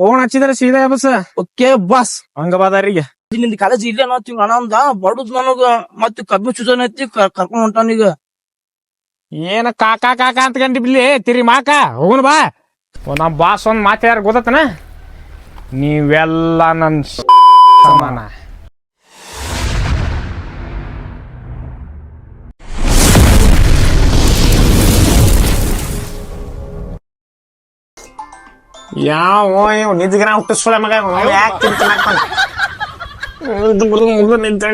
Phone ಹಚ್ಚಿದ್ರೆ ಸೀದಾ bus. Okay bus. ಹಂಗ ಬಾದಾರಿಗೆ ನಿಂದ ಕಾಲೇಜ್ ಇಲ್ಲ ಅನ್ನೋ ಅಣ್ಣ ಅಂದ. ಬಡದ್ ನನಗ ಮತ್ ಕಬ್ಬಿ ಚುಜನ್ ಐತಿ ಕರ್ಕೊಂಡ್ ಹೊಂಟಾನ ಈಗ. ಏನ ಕಾಕಾ ಕಾಕಾ ಅಂತ ಗಂಡಿ ಬಿಲ್ಲಿ. ತಿರಿ ಮಾಕ ಹೋಗುನ್ ಬಾ. ಒಂದ್ ನಮ್ ಬಾಸ್ ಒಂದ್ ಮಾತಾಡ್ ಗೊತ್ತತನ? ನೀವೆಲ್ಲ ನನ್ ಸಮಾನ. ಯಾವ ಇವ್ ನಿದ್ಗಿರ ಹುಟ್ಟಿಸ್ಕೊಳ ಮಗ ಯಾಕೆ ತಿಂತಾನ ನಿಂತ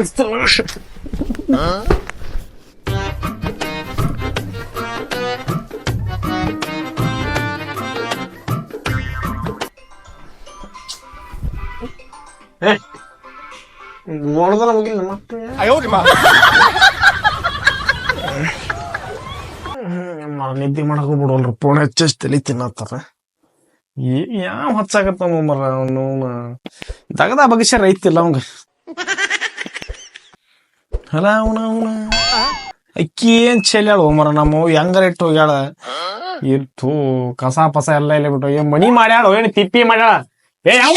ನೋಡ್ದಲ್ಲ ಮುಗಿಲ್ಲ ಮತ್ತೆ ನಿದ್ದೆ ಮಾಡಕ್ ಬಿಡೋಲ್ರಿ ಫೋನ್ ಹಚ್ಚಿ ತಲೆ ತಿನ್ನತ್ತಾರ. ಯಾವ ಹಚ್ಚಾಕತ್ತ ಮರ ಅವನು? ದಗದ ಬಗಸ್ಯಾರ ಐತಿಲ್ಲ ಅವಂಗ. ಅಲ್ಲ ಅವನ ಅವನ. ಅಕ್ಕಿ ಏನ್ ಚೆಲ್ಯಾಳ ಮರ ನಮ್ಮ ಹೆಂಗಾರ ಇಟ್ಟು ಹೋಗ್ಯಾಳ? ಇತ್ತು ಕಸ ಪಸ ಎಲ್ಲ ಇಲ್ಲ ಬಿಟ್ಟು ಏನ್ ಮಣಿ ಮಾಡ್ಯಾಳ? ಏನ್ ತಿಪ್ಪಿ ಮಾಡ್ಯಾಳ? ಏ ಯಾವ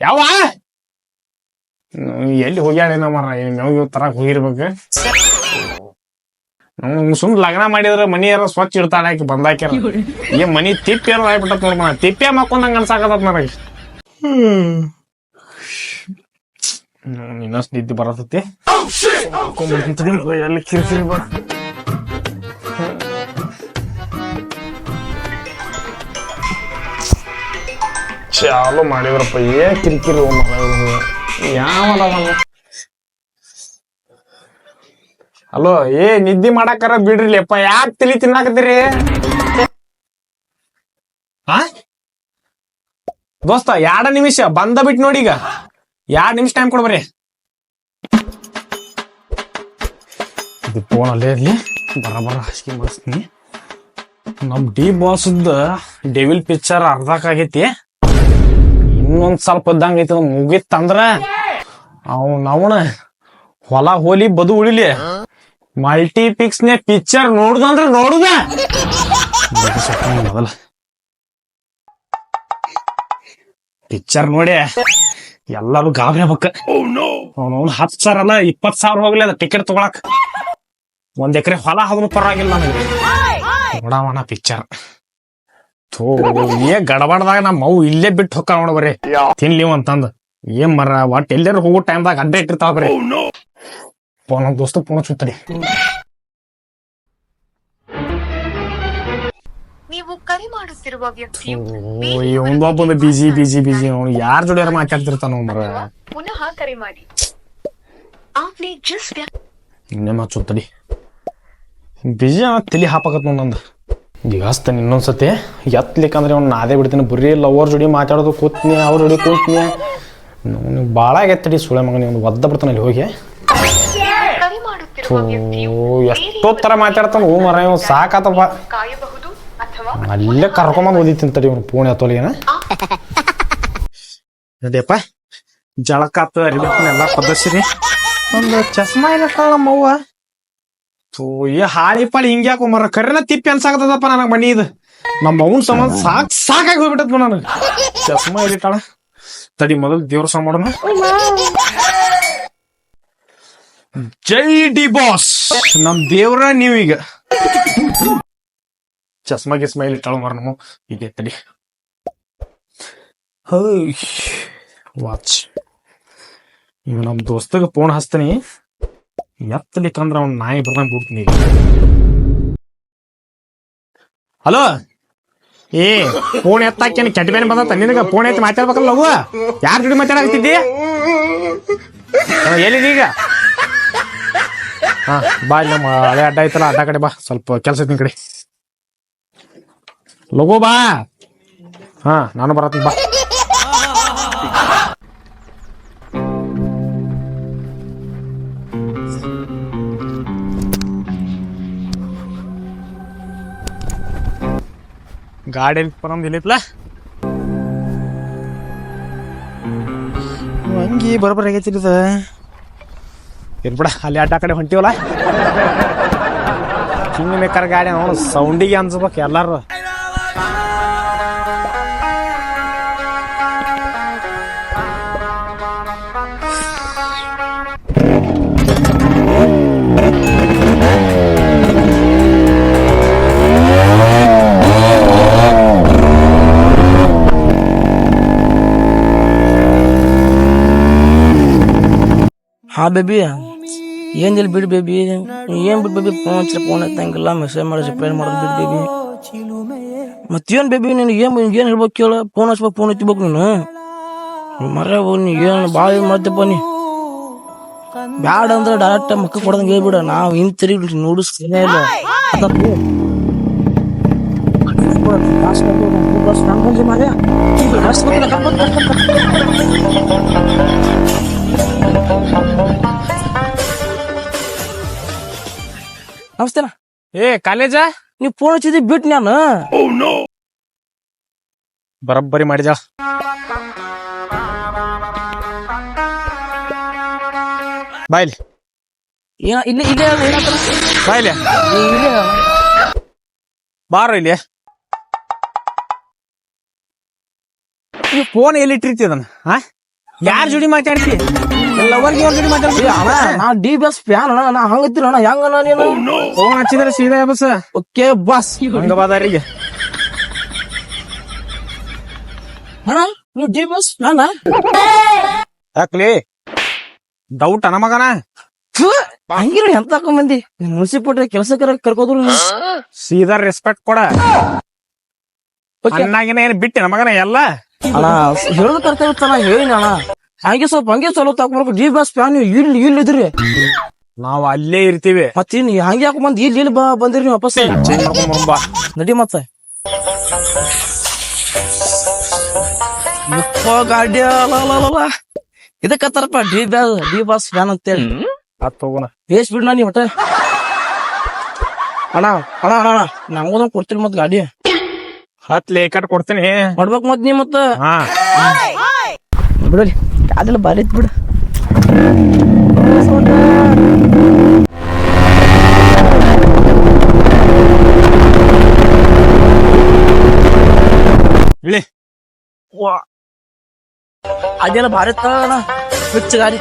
ಯಾವ ಎಲ್ಲಿ ಎಲ್ಲಿ ಹೋಗ್ಯಾಳೇನ ಮರ ಯಾವ ತರ ಹೋಗಿರ್ಬೇಕು? ನಾವು ಸುಮ್ ಲಗ್ನ ಮಾಡಿದ್ರ ಮನಿ ಯಾರ ಸ್ವಚ್ಛ ಇರ್ತಾಳೆ ಆಕಿ ಬಂದಾಕ್ಯಾರ. ಏ ಮನಿ ತಿಪ್ಪಿ ಯಾರ ಆಗ್ಬಿಟ್ಟತ್ ನೋಡ್ ಮನ. ತಿಪ್ಪೆ ಮಕ್ಕೊಂದಂಗ ಅನ್ಸಾಕತ್ತ ನನಗೆ. ಇನ್ನಷ್ಟು ನಿದ್ದೆ ಬರತೈತಿ. ಎಲ್ಲಿ ಕಿರಿಕಿರಿ ಬರ ಚಾಲು ಮಾಡಿದ್ರಪ್ಪ ಏ ಕಿರಿಕಿರಿ ಯಾವ ಹಲೋ ಏ ನಿದ್ದೆ ಮಾಡಾಕರ ಬಿಡ್ರಿಲ್ಲಪ್ಪ ಯಾಕೆ ತಿಳಿ ತಿನ್ನಾಕತ್ತೀರಿ? ಆ? ದೋಸ್ತ ಎರಡ ನಿಮಿಷ? ಬಂದ ಬಿಟ್ ನೋಡಿ ಈಗ. ಎರಡ್ ನಿಮಿಷ ಟೈಮ್ ಕೊಡ್ಬರಿ ಇದು ಫೋನ್ ಅಲ್ಲೇ ಇರ್ಲಿ. ಬರ ಬರ ಹಾಸಿಗೆ ಮಾಡಿಸ್ತೀನಿ. ನಮ್ ಡಿ ಬಾಸ್ದ ಡೆವಿಲ್ ಪಿಕ್ಚರ್ ಅರ್ಧಕ್ಕಾಗೈತಿ ಇನ್ನೊಂದ್ ಸ್ವಲ್ಪ ಇದ್ದಂಗ ಐತಿ ಮುಗಿತ್ತಂದ್ರ ಅವ್ನ ಅವನ ಹೊಲ ಹೋಲಿ ಬದು ಉಳಿಲಿ. ಮಲ್ಟಿಪಿಕ್ಸ್ ನೇ ಪಿಕ್ಚರ್ ನೋಡುದಂದ್ರ ನೋಡುದ. ಪಿಕ್ಚರ್ ನೋಡಿ. ಎಲ್ಲಾರು ಗಾಬರಿ ಬಕ್ಕ ಹತ್ತು ಸಾವಿರ ಅಲ್ಲ ಇಪ್ಪತ್ ಸಾವಿರ ಹೋಗ್ಲಿ ಅದ ಟಿಕೆಟ್ ತಗೊಳಕ್. ಒಂದ್ ಎಕರೆ ಹೊಲ ಆದ್ರೂ ಪರವಾಗಿಲ್ಲ ನನಗೆ. ನೋಡವನ ಪಿಕ್ಚರ್. ಏ ಗಡಬಡ್ದಾಗ ನಮ್ಮ ಅವು ಇಲ್ಲೇ ಬಿಟ್ಟು ಹೊಕ್ಕ ನೋಡ ಬರೀ. ತಿನ್ಲಿ ಅಂತಂದ ಏನ್ ಮರ, ಒಟ್ ಎಲ್ಲರೂ ಹೋಗೋ ಟೈಮ್ದಾಗ ಅಡ್ಡ ಇಟ್ಟಿರ್ತಾವ ಬರೀ. போன தோஸ்து போன சுத்தடி ನೀವು ಕರೆ ಮಾಡುತ್ತಿರುವ ವ್ಯಕ್ತಿಯು ಇವನ್ ಬಿಜಿ ಬಿಜಿ ಬಿಜಿ ಅವನು ಯಾರ ಜೋಡಿ ಯಾರ ಮಾತಾಡ್ತಿರ್ತಾನ ಮರ ಪುನಃ ಕರೆ ಮಾಡಿ. ಆಪ್ನೆ ಜಸ್ ನಿಮ್ಮ ಚುತ್ತಡಿ ಬಿಜಿ ಆ ತಲೆ ಹಾಪಕತ್ ನಂದು. ದೇವಸ್ಥಾನ ಇನ್ನೊಂದ್ಸತಿ. ಎತ್ತಲಿಕ್ಕಂದ್ರೆ ಅವ್ನು ನಾದೇ ಬಿಡ್ತೀನಿ. ಬರೀ ಲವರ್ ಜೋಡಿ ಮಾತಾಡೋದು ಕೂತ್ನಿ ಅವ್ರ ಜೋಡಿ ಕೂತ್ನಿ. ಭಾಳ ಎತ್ತಡಿ ಸುಳೆ ಮಗನಿಗೆ ಒಂದು ಒದ್ದ ಬರ್ತಾನೆ ಅಲ್ಲಿ ಹೋಗಿ. ಕರೆ ಮಾಡುತ್ತಿರುವ ವ್ಯಕ್ತಿಯು ಎಷ್ಟೋ ತರ ಮಾತಾಡ್ತಾನ ಹೂ ಮರ ಇವ್ ಸಾಕಾತಪ್ಪ. ಕಾಯಬಹುದು ಅಥವಾ ಅಲ್ಲೇ ಕರ್ಕೊಂಬಂದು ಓದಿತೀನಿ ತಡಿ ಇವನು ಪೂಣೆ ಹತ್ತೋಲಿಗೇನ ನೋಡಿಯಪ್ಪ ಜಳಕಾತ ಎಲ್ಲ ಪದರ್ಸಿರಿ ಒಂದು ಚಸ್ಮಾ ಏನಕ್ಕ ನಮ್ಮವ್ವ. ತೂ ಈ ಹಾಳಿ ಪಾಳಿ ಹಿಂಗ್ಯಾಕೋ ಮರ ಕರೆನ ತಿಪ್ಪಿ ಅನ್ಸಾಕತ್ತದಪ್ಪ ನನಗೆ ಮನಿ ಇದು. ನಮ್ಮ ಅವನ್ ಸಂಬಂಧ ಸಾಕ್ ಸಾಕಾಗಿ ಹೋಗ್ಬಿಟ್ಟದ ನನಗೆ. ಚಸ್ಮಾ ಇಲ್ಲಿಟ್ಟಾಳ ತಡಿ ಮೊದಲು ದೇವ್ರ ಸಹ ಮಾಡೋಣ ಜೈ ಡಿ ಬಾಸ್. ನಮ್ ದೇವ್ರ ನೀವೀಗ. ಚಸ್ಮಾ ಗಿಸ್ಮಾ ಎಲ್ಲಿಟ್ಟಾಳ ಮರ ನಮ್ಮ ಇದೆ ತಡಿ ವಾಚ್ ಇವ್ ನಮ್ ದೋಸ್ತಗ ಫೋನ್ ಹಚ್ತೀನಿ. ಎತ್ತಲಿಕ್ಕಂದ್ರ ಅವ್ನ ನಾಯಿ ಬರ್ದಂಗ್ ಬಿಡ್ತೀನಿ. ಹಲೋ? ಏ ಫೋನ್ ಎತ್ತಾಕೇನು ಕೆಟ್ಟ ಬೇನೆ ಬಂದತ್ತ ನಿನಗ ಫೋನ್ ಎತ್ತಿ ಮಾತಾಡ್ಬೇಕಲ್ಲ ಲಗು ಯಾರ ಜೋಡಿ ಮಾತಾಡಕತ್ತಿದ್ದಿ? ಎಲ್ಲಿದೆ ಈಗ ಹಾ, ಬಾ ಇಲ್ಲಿ ಹಳೆ ಅಡ್ಡ ಐತಲ್ಲ, ಅಡ್ಡ ಕಡೆ ಬಾ, ಸ್ವಲ್ಪ ಕೆಲಸ ಐತಿ ಕಡೆ. ಲಗು ಬಾ. ಹಾ, ನಾನು ಬರತ್ತೀನಿ, ಬಾ. ಗಾಡಿ ಪರಮ್ ಇಲ್ಲಿತ್ಲ? ಹಂಗಿ ಬರೋಬ್ಬರ ಆಗೈತಿ ಇದು ತಿರ್ಬಿಡ ಅಲ್ಲಿ ಅಡ್ಡ ಕಡೆ ಹೊಂಟಿವಲ್ಲ ಕಿಂಗ್ ಮೇಕರ್ ಗಾಡಿ ಅವನು ಸೌಂಡಿಗೆ ಅನ್ಸ್ಬೇಕು ಎಲ್ಲರೂ हाँ बेबी ಏನಿಲ್ಲ ಬಿಡು ಬೇಬಿ ಏನ್ ಬಿಡು ಬೇಬಿ ಫೋನ್ ಹಚ್ಚಿ ಫೋನ್ ಎತ್ತಂಗಿಲ್ಲ ಮೆಸೇಜ್ ಮಾಡಿ ರಿಪ್ಲೈ ಮಾಡೋದು ಬಿಡು ಬೇಬಿ ಮತ್ತೇನ್ ಬೇಬಿ ನೀನು ಏನ್ ಏನ್ ಹೇಳ್ಬೇಕು ಕೇಳ ಫೋನ್ ಹಚ್ಬೇಕು ಫೋನ್ ಎತ್ತಿಬೇಕು ನೀನು ಮರ ನೀ ಏನ್ ಭಾಳ ಏನ್ ಮಾಡ್ತಪ್ಪ ನೀ ಬ್ಯಾಡ ಅಂದ್ರೆ ಡೈರೆಕ್ಟ್ ಮಕ್ಕ ಕೊಡದಂಗೆ ಹೇಳ್ಬಿಡ ನಾವು ಹಿಂಗ್ ತಿರುಗಿ ನೋಡಿಸ್ತೀನಿ ಇಲ್ಲ ಅದಪ್ಪು. ಬಸ್ ಬಂದು, ಬಸ್ ನಾನು ಬಂದೆ ಮಾರ್ರೆ. ಬಸ್ ಬಂದಿಲ್ಲ, ಕರ್ಕೊಂಡ್ ಬಾ, ಕರ್ಕೊಂಡ್ ಬಾ. ನಮಸ್ತೆ ಅಣ್ಣ. ಏ ಕಾಲೇಜ ನೀವ್ ಫೋನ್ ಹಚ್ಚಿದ್ದಿ ಬಿಟ್ ನಾನು ಬರಬ್ಬರಿ ಮಾಡಿದ ಬಾಯ್ಲಿ ಏನ ಇಲ್ಲ ಇಲ್ಲೇ. ಬಾಯ್ಲಿ ಇಲ್ಲೇ ಬಾರ ಇಲ್ಲಿ. ಈ ಫೋನ್ ಎಲ್ಲಿ ಇಟ್ಟಿರ್ತೀವಿ ಅದನ್ನ ಹಾ ಯಾರ ಜೋಡಿ ಮಾತಾಡ್ತಿ? ಅಣ್ಣ ನಾ ಡಿ ಬಸ್ ಫ್ಯಾನ್ ಅಣ್ಣ ನಾ ಹಂಗತ್ತೀರ ಅಣ್ಣ ಹೆಂಗಣ್ಣ ನೀನು? ಫೋನ್ ಹಚ್ಚಿದ್ರೆ ಸೀದಾ ಬಸ್ ಓಕೆ ಬಸ್ ಹಂಗ ಬಾದಾರಿಗೆ ಅಣ್ಣ ನೀವು ಡಿ ಬಸ್ ಫ್ಯಾನ್ ಯಾಕ್ಲಿ? ಡೌಟ್ ಅನ ಮಗನ? ಹಂಗಿರ ಎಂತ ಮಂದಿ ಮುನ್ಸಿಪಾಲ್ಟಿ ಕೆಲಸಕ್ಕೆ ಕರ್ಕೋದ್ರು ಸೀದಾ ರೆಸ್ಪೆಕ್ಟ್ ಕೊಡ. ಅನ್ನಾಗಿನ ಏನ್ ಬಿಟ್ಟಿನ ಮಗನ ಎಲ್ಲ? ಅಣ್ಣ ಹೇಳೋದು ಕರ್ತವ್ಯ ಇತ್ತಣ್ಣ ಹೇಳಿನ ಅಣ್ಣ. ಹಂಗೆ ಸ್ವಲ್ಪ ಹಂಗೆ ಚಲೋ ತಗೊಂಡ್ಬರ್ಬೇಕು ಡಿ ಬಸ್ ಫ್ಯಾನ್ ನೀವು ಇಲ್ಲಿ ಇಲ್ಲಿ ಇದ್ರಿ. ನಾವ್ ಅಲ್ಲೇ ಇರ್ತೀವಿ. ಮತ್ತೆ ಹಂಗೆ ಯಾಕೆ ಬಂದ್ ಇಲ್ಲಿ ಇಲ್ಲಿ ಬಾ ಬಂದಿರಿ ನೀವು ವಾಪಸ್. ಚೇಂಜ್ ಮಾಡ್ಕೊಂಡ್ ಬರೋಣ ಬಾ. ನಡಿ ಮತ್ತ. ಯಪ್ಪ ಗಾಡಿ ಅಲ್ಲ ಇದಕ್ಕತ್ತಾರಪ್ಪ D boss D boss fan ಅಂತೇಳಿ. ತಗೋಣ. ಬೇಸ್ ಬಿಡ್ ನೀ ಒಟ್ಟ? ಅಣ್ಣ ಅಣ್ಣ ಅಣ್ಣ ಅಣ್ಣ. ನಮಗೂ ಕೊಡ್ತೀನಿ ಮತ್ ಗಾಡಿ. ಹತ್ ಲೇಕಟ್ ಕೊಡ್ತೀನಿ. ಮಾಡ್ಬೇಕು ಮತ್ ನೀ ಮತ್ತ. ಹಾ. ಬಿಡಲಿ. ಅದೆಲ್ಲ ಬಾರಿ ಐತ್ ಬಿಡು ಇಳಿ ವಾ. ಅದೆಲ್ಲ ಭಾರಿ ಇತ್ತ ಅಣ್ಣ ಹುಚ್ಚ ಗಾಡಿ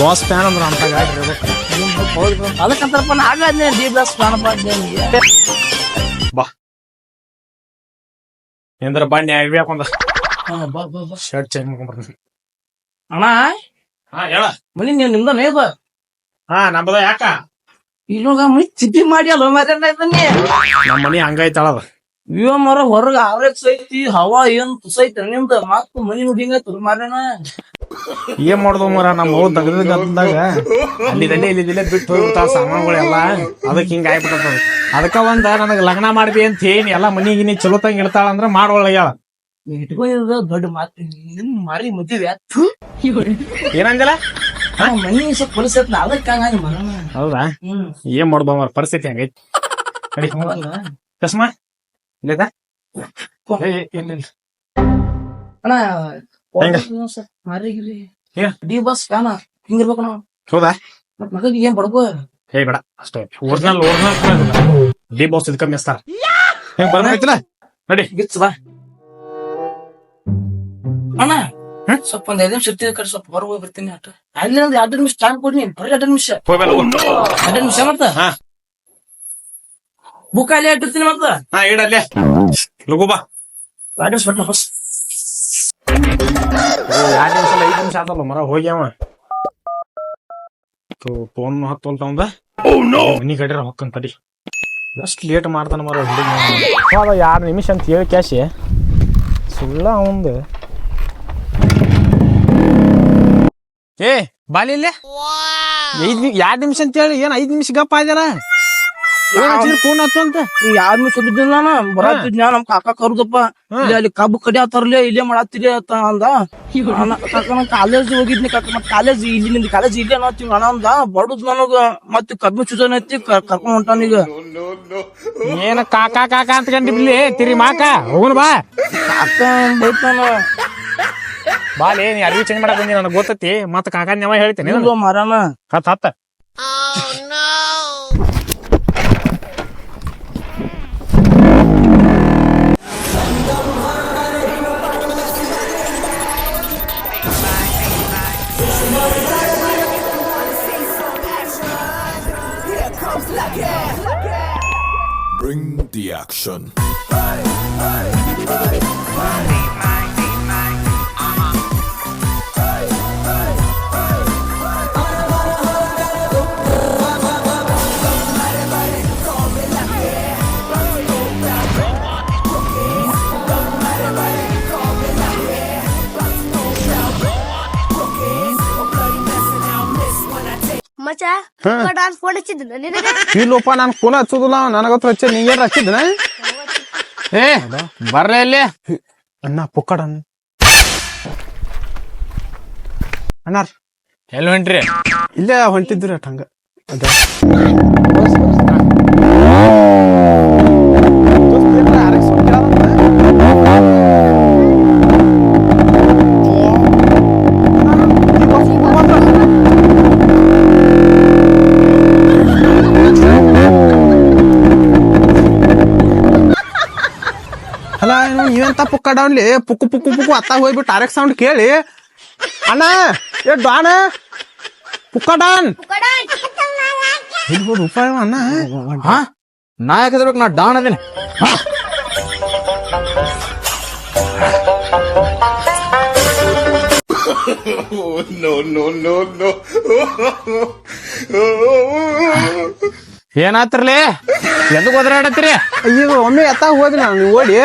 ಬಾಸ್ ಫ್ಯಾನ್ ಅಂದ್ರ ಅಂತ ಗಾಡಿ ಇರ್ಬೇಕು. ಅದಕ್ಕಂತಾರಪ್ಪ ನಾ ಆಗಾದ್ನೆ ಡಿ ಬ್ಲಾಸ್ ಫ್ಯಾನ್ ಬಾ ಎಂದ್ರ ಬನ್ನಿ ಇವ್ಯಾಕೊಂದ ಬಾ ಬಾ ಬಾ ಶರ್ಟ್ ಚೇಂಜ್ ಮಾಡ್ಕೊಂಡ್ ಬರ್ತೀನಿ ಅಣ್ಣ ಹಾ ಹೇಳ ಮನಿ ನೀನ್ ನಿಮ್ದ ನೇದ ಹಾ ನಮ್ಮದ ಯಾಕ ಇಲ್ಲೋಗ ಮನಿ ಚಿಪ್ಪಿ ಮಾಡಿ ಅಲ್ಲ ಮರ ಇದನ್ನೇ ನಮ್ಮ ಮನಿ ಹಂಗೈತಳದ ಇವ ಮರ ಹೊರಗ ಆರೆಕ್ಸ್ ಐತಿ ಹವಾ ಏನ್ ತುಸೈತಿ ನಿಮ್ದ ಮತ್ತ ಮನಿ ಹಿಂಗೈತಿ ಮಾರೇನ ಏನ್ ಮಾಡ್ದೋ ಮರ ನಮ್ಮ ಹೋದ್ ದಗದ ಗದ್ದದಾಗ ಅಲ್ಲಿದಲ್ಲೇ ಇಲ್ಲಿದಲ್ಲೇ ಬಿಟ್ಟು ಹೋಗ್ಬಿಟ್ಟಾವ ಸಾಮಾನುಗಳೆಲ್ಲ ಅದಕ್ಕೆ ಹಿಂಗ ಆಗ್ಬಿಟ್ಟದ ಅದಕ್ಕ ಒಂದ ನನಗ ಲಗ್ನ ಮಾಡ್ಬಿ ಅಂತ ಹೇಳಿ ಎಲ್ಲಾ ಮನಿ ಗಿನಿ ಚಲೋ ತಂಗ ಇಡ್ತಾಳ ಅಂದ್ರ ಮಾಡ್ಕೊಳಗ್ಯಾಳ ಇಟ್ಕೊಂಡಿದ ದೊಡ್ಡ ಮಾತು. ನಿಮ್ ಮಾರಿ ಮದ್ವೆ ಥು. ಏನಂದಲ್ಲ ಮನಿ ಸ್ವಲ್ಪ ಅದಕ್ಕ ಮರಣ ಹೌದಾ? ಏನ್ ಮಾಡ್ದೋ ಪರಿಸ್ಥಿತಿ ಹಂಗೈತಿ? ಚಸ್ಮಾ? ಇಲ್ಲದ ಅಣ್ಣ? ಮಾರಿಗಿರಿ? ಡಿ ಬಸ್ ಫ್ಯಾನ. ಹಿಂಗಿರ್ಬೇಕು ನಾವು. ಹೌದಾ? ಮತ್ ಮಗಗೆ ಏನ್ ಬಡ್ಕೋ ಹೇ ಬೇಡ. ಅಷ್ಟೇ. Original original. ಡಿ ಬಾಸ್ ಇದಕ್ಕ ಮೆಸ್ತಾರ ಹೆಂಗ್ ಬರ್ಬೇಕಿಲ್ಲ ನಡಿ. ಗಿಚ್ಚ ಬಾ. ಅಣ್ಣ? ಸ್ವಲ್ಪ ಒಂದ್ ಐದು ನಿಮಿಷ ಇರ್ತೀವಿ ಕಡೆ ಸ್ವಲ್ಪ ಹೊರಗೆ ಹೋಗಿ ಬರ್ತೀನಿ ಅಟ ಅಲ್ಲಿ ಒಂದ್ ಎರಡು ನಿಮಿಷ ಟೈಮ್ ಕೊಡಿ ನೀನ್. ಬರೀ ಎರಡು ನಿಮಿಷ. ಎರಡು ನಿಮಿಷ ಮತ್ತ? ಹಾ. ಬುಕ್ ಅಲ್ಲಿ ಇಟ್ಟಿರ್ತೀನಿ ಮತ್ತ? ಹಾ ಇಡಲ್ಲೇ ಲಗು ಬಾ. ಎರಡು ನಿಮಿಷ ಬಟ್ ಬಸ್ ಎರಡು ನಿಮಿಷ ಅಲ್ಲ ಐದ್ ನಿಮಿಷ ಆತಲ್ಲ ಮರ ಹೋಗ್ಯಾವ ಫೋನ್ ಹತ್ತೊಲ್ತಾವಂದ ಮನಿ ಕಡೆ ಹೊಕ್ಕಂತ ತಡಿ. ಎಷ್ಟು ಲೇಟ್ ಮಾಡ್ತಾನ ಮರ ಹುಡುಗ. ಎರಡು ನಿಮಿಷ ಅಂತ ಹೇಳಿ ಕ್ಯಾಶಿ ಸುಳ್ಳ ಅವಂದು. ಏ ಬಾಲಿ ಇಲ್ಲೇ? ಐದ್ ಎರಡ್ ನಿಮಿಷ ಅಂತ ಹೇಳಿ ಏನ್ ಐದ್ ನಿಮಿಷ ಗಪ್ಪ ಆಗ್ಯಾರ ಫೋನ್ ಹತ್ತು ಅಂತ? ಯಾರ್ ನಿಮಿಷ ಬಿದ್ದಿಲ್ಲ ನಾನು? ಬರತ್ತಿದ್ನ ನಮ್ ಕಾಕ ಕರುದಪ್ಪ ಇಲ್ಲಿ ಅಲ್ಲಿ ಕಬ್ಬು ಕಡಿ ಆತಾರಲ್ಲೇ ಇಲ್ಲೇ ಮಾಡತ್ತಿರಿ ಅಂತ ಅಂದ. ಕಾಕ ಕಾಲೇಜ್ ಹೋಗಿದ್ನಿ ಕಾಕ ಮತ್ ಕಾಲೇಜ್ ಇಲ್ಲಿ ನಿಂದ ಕಾಲೇಜ್ ಇಲ್ಲೇ ಅನ್ನತ್ತೀವಿ ಅಣ್ಣ ಅಂದ. ಬಡುದ್ ನನಗ ಮತ್ ಕಬ್ಬು ಚುಜನ್ ಐತಿ ಕರ್ಕೊಂಡ್ ಹೊಂಟಾನೀಗ ಏನ ಕಾಕಾ ಕಾಕಾ ಅಂತ ಕಂಡಿ ಬಿಡ್ಲಿ ತಿರಿ ಮಾಕ ಹೋಗುನ್ ಬಾ. ಕಾಕ ಬೈತಾನ ಬಾಲಿ ನೀ ಅರ್ವಿ ಚೇಂಜ್ ಮಾಡಕ್ ಬಂದಿ ನನಗೆ ಗೊತ್ತೈತಿ. ಮತ್ತ ಕಾಕಾ ನೆವ ಹೇಳ್ತೇನೆ. ಇಲ್ವೋ ಮಾರಾನ ಹತ್ ಹತ್ತ Bring the action. ಫೋನ್ ನಿನಗೆ? ಇಲ್ಲಪ್ಪ ನಾನು ಫೋನ್ ಹಚ್ಚೋದಿಲ್ಲ ನನಗತ್ರ ಹಚ್ಚ ನೀಗೇನು ಹಚ್ಚಿದ್ನ? ಏ ಬರ್ಲೇ ಇಲ್ಲಿ. ಅಣ್ಣ ಪುಕ್ಕಡ ಅಣ್ಣಾರ್. ಎಲ್ಲಿ ಹೊಂಟ್ರಿ? ಇಲ್ಲೇ ಹೊಂಟಿದ್ರಿ ಅಟ್ ಹಂಗ. ಅದ. ಪುಕ್ಕ ಡೌನ್ಲಿ ಪುಕ್ಕು ಪುಕ್ಕು ಪುಕ್ಕು ಅತ್ತ ಹೋಗ್ಬಿಟ್ಟು ಟಾರೆಕ್ ಸೌಂಡ್ ಕೇಳಿ. ಅಣ್ಣ ಏ ಡಾನ್ ಪುಕ್ಕ ಡಾನ್ ಇಲ್ಬೋದು ರೂಪಾಯಿ ಅಣ್ಣ. ಹಾ? ನಾ ಯಾಕದ್ಬೇಕು ನಾ ಡಾನ್ ಅದೇನೆ? No, no, no, no. ಏನಾತ್ರಲಿ? ಎದಕ್ ಒದರಾಡತ್ರಿ ಈಗ ಒಮ್ಮೆ ಎತ್ತ ಹೋಗಿ ನಾನು ಓಡಿ?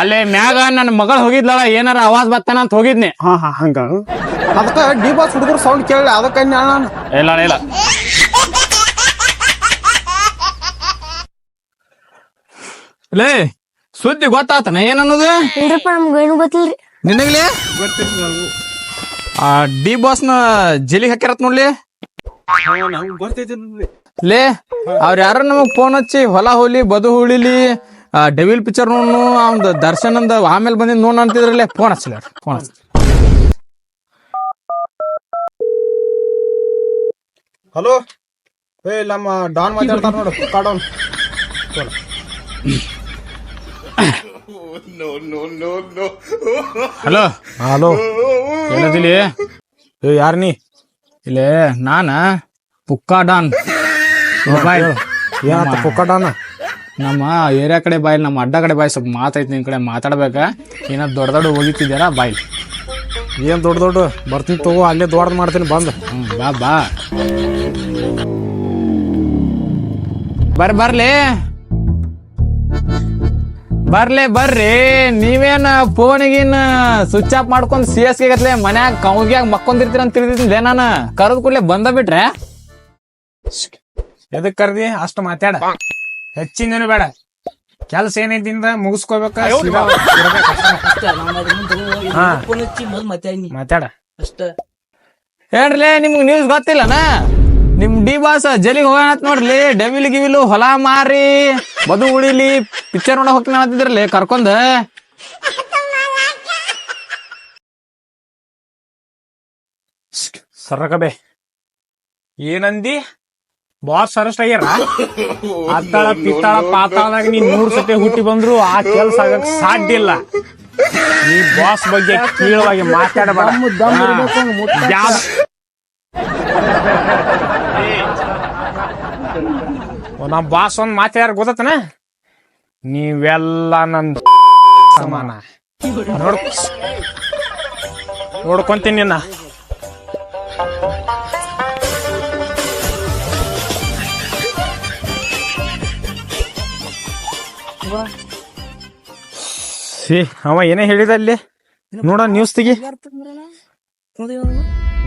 ಅಲ್ಲೇ ಮ್ಯಾಗ ನನ್ನ ಮಗಳು ಹೋಗಿದ್ಲಲ್ಲ ಏನಾರ ಆವಾಜ್ ಬರ್ತಾನ ಅಂತ ಹೋಗಿದ್ನಿ. ಹಾ ಹಾ ಹಂಗ. ಅದಕ್ಕ ಡಿ ಬಾಸ್ ಹುಡುಗರು ಸೌಂಡ್ ಕೇಳಿ ಅದಕ್ಕ ನಾನು ಇಲ್ಲ ಇಲ್ಲ ಲೇ ಸುದ್ದಿ ಗೊತ್ತಾತನ ಏನನ್ನೋದು? ಇಲ್ರಿಪ್ಪ ನಮ್ಗೆ ಏನು ಗೊತ್ತಿಲ್ರಿ. ನಿನಗ್ಲಿ? ಆ ಡಿ ಬಾಸ್ನ ಜೈಲಿಗೆ ಹಾಕಿರತ್ ನೋಡ್ಲಿ? ಲೇ ಅವ್ರ ಯಾರ ನಮಗ್ ಫೋನ್ ಹಚ್ಚಿ ಹೊಲ ಹೋಲಿ ಬದು ಹುಳಿಲಿ ಡೆವಿಲ್ ಪಿಕ್ಚರ್ ನೋಡು ಅವ್ನ ದರ್ಶನ್ ಅಂದ ಆಮೇಲೆ ಬಂದಿದ್ ನೋಡ್ ಅಂತಿದ್ರಲ್ಲೇ ಫೋನ್ ಹಚ್ಚಲಿ ಫೋನ್ ಹಚ್ಚ ಹಲೋ? ಏ ನಮ್ಮ ಡಾನ್ ಮಾತಾಡ್ತಾರ ನೋಡು ಪುಕ್ಕಾ don No, no, no, no. Hello? Hello? ಏನದಿಲಿ? ಏ ಯಾರ್ ನೀ? ಇಲ್ಲೇ ನಾನ? ಪುಕ್ಕಾ ಡಾನ್. ಮೊಬೈಲ್ ಏನಂತ ನಮ್ಮ ಏರಿಯಾ ಕಡೆ ಬಾಯ್ ನಮ್ಮ ಅಡ್ಡ ಕಡೆ ಬಾಯ್ ಸ್ವಲ್ಪ ಮಾತೈತಿ ನಿನ್ ಕಡೆ ಮಾತಾಡ್ಬೇಕ. ಏನ ದೊಡ್ಡ ದೊಡ್ಡ ಹೋಗಿತ್ತಿದ್ಯಾರ ಬಾಯ್. ಏನು ದೊಡ್ಡ ದೊಡ್ಡ? ಬರ್ತೀನಿ ತಗೋ ಅಲ್ಲೇ ದೊಡ್ಡದು ಮಾಡ್ತೀನಿ ಬಂದು. ಹ್ಞೂ ಬಾ ಬಾ. ಬರ್ ಬರ್ಲಿ. ಬರ್ಲಿ ಬರ್ರಿ. ನೀವೇನ ಫೋನಿಗಿನ ಸ್ವಿಚ್ ಆಫ್ ಮಾಡ್ಕೊಂಡ್ ಸಿ ಎಸ್ ಗತ್ಲೆ ಮನ್ಯಾಗ ಕೌಗಿಯಾಗ ಮಕ್ಕೊಂದಿರ್ತೀರ ಅಂತ ತಿಳಿದಿದ್ದೆ ನಾನು. ಕರೆದ್ ಕೂಡಲೇ ಬಂದ ಬಿಟ್ರೆ. ಎದಕ್ ಕರ್ದಿ? ಅಷ್ಟು ಮಾತಾಡ. ಹೆಚ್ಚಿಂದೇನು ಬೇಡ. ಕೆಲ್ಸ ಏನೈತಿಂದ ಮುಗಿಸ್ಕೋಬೇಕ? ಮಾತಾಡಿ ಮಾತಾಡ. ಅಷ್ಟ. ಹೇಳ್ರಲೇ ನಿಮ್ಗೆ ನ್ಯೂಸ್ ಗೊತ್ತಿಲ್ಲನ? ನಿಮ್ ಡಿ ಬಾಸ್ ಜಲಿಗೆ ಹೋಗೋಣ ಅಂತ ನೋಡ್ರಿ ಡೆವಿಲ್ ಗಿವಿಲು ಹೊಲ ಮಾರಿ ಬದು ಉಳಿಲಿ ಪಿಕ್ಚರ್ ನೋಡ ಹೋಗ್ತೀನಿ ಅಂತಿದ್ರಲ್ಲಿ ಕರ್ಕೊಂಡ? ಸರ್ರಕಬೆ ಏನಂದಿ? ಬಾಸ್ ಅರೆಸ್ಟ್ ಆಗ್ಯಾರ? ಅತ್ತಾಳ ಪಿತ್ತಾಳ ಪಾತಾಳದಾಗ ನೀ ನೂರ್ ಸತಿ ಹುಟ್ಟಿ ಬಂದ್ರು ಆ ಕೆಲ್ಸ ಆಗಕ್ ಸಾಧ್ಯ ಇಲ್ಲ. ನೀ ಬಾಸ್ ಬಗ್ಗೆ ಕೀಳವಾಗಿ ಮಾತಾಡಬೇಡ. ಓ, ನಮ್ ಬಾಸ್ ಒಂದ್ ಮಾತಾಡ್ಯಾರ ಗೊತ್ತತನ? ನೀವೆಲ್ಲ ನನ್ ಸಮಾನ. ನೋಡ್ಕೊಂತೀನಿ ನೋಡ್ಕೊಂತೀನಿ ನಿನ್ನ ಸಿ ಅವ ಏನೇ ಹೇಳಿದ ಅಲ್ಲಿ? ನೋಡ ನ್ಯೂಸ್ ತೆಗಿ.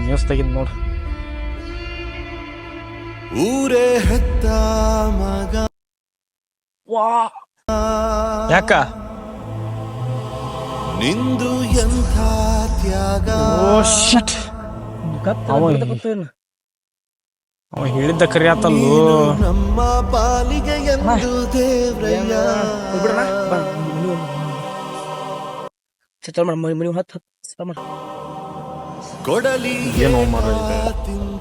ನ್ಯೂಸ್ ತೆಗಿದ್ ನೋಡ. ಊರೇ ಹೆತ್ತ ಮಗ. ಯಾಕ? ನಿಂದು ಎಂಥ ತ್ಯಾಗ. ಓ ಶಿಟ್ ಅವ ಅವ ಹೇಳಿದ್ದ ಕರಿ ಆತಲ್ಲೋ ನಮ್ಮ ಪಾಲಿಗೆ ಎಂದು ದೇವ್ರಯ್ಯ. ಚಲ್ ಮಾಡ ಮನಿ ಹತ್ತು ಹತ್ತು ಮಾಡ. ಕೊಡಲಿ ಏನೋ ತಿಂದ